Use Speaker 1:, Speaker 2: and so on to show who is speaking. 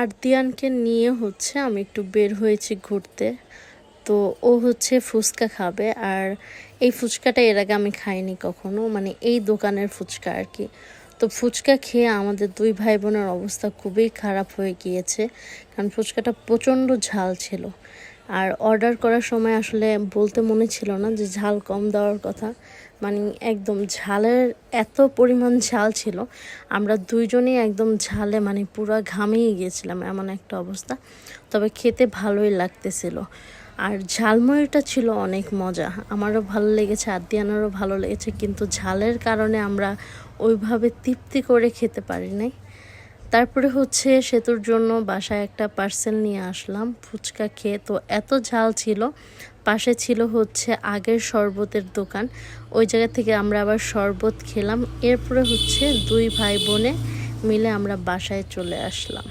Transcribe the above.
Speaker 1: আরদিয়ানকে নিয়ে হচ্ছে আমি একটু বের হয়েছি ঘুরতে। তো ও হচ্ছে ফুচকা খাবে আর এই ফুচকাটা এর আগে আমি খাইনি কখনো মানে এই দোকানের ফুচকা আর কি। তো ফুচকা খেয়ে আমাদের দুই ভাই বোনের অবস্থা খুবই খারাপ হয়ে গিয়েছে, কারণ ফুচকাটা প্রচণ্ড ঝাল ছিল। আর অর্ডার করার সময় আসলে বলতে মনে ছিল না যে ঝাল কম দেওয়ার কথা। মানে একদম ঝালের এত পরিমাণ ঝাল ছিল, আমরা দুইজনেই একদম ঝালে মানে পুরো ঘামিয়ে গিয়েছিলাম এমন একটা অবস্থা। তবে খেতে ভালোই লাগতেছিল। আর ঝালমুড়িটা ছিল অনেক মজা। আমারও ভালো লেগেছে, আদিয়ানারও ভালো লেগেছে, কিন্তু ঝালের কারণে আমরা ওইভাবে তৃপ্তি করে খেতে পারি নাই। তারপরে হচ্ছে সেতুর জন্য বাসায় একটা পার্সেল নিয়ে আসলাম, ফুচকা খেয়ে। তো এত ঝাল ছিল। পাশে ছিল হচ্ছে আগের শরবতের দোকান। ওই জায়গা থেকে আমরা আবার শরবত খেলাম। এরপরে হচ্ছে দুই ভাই বোনে মিলে আমরা বাসায় চলে আসলাম।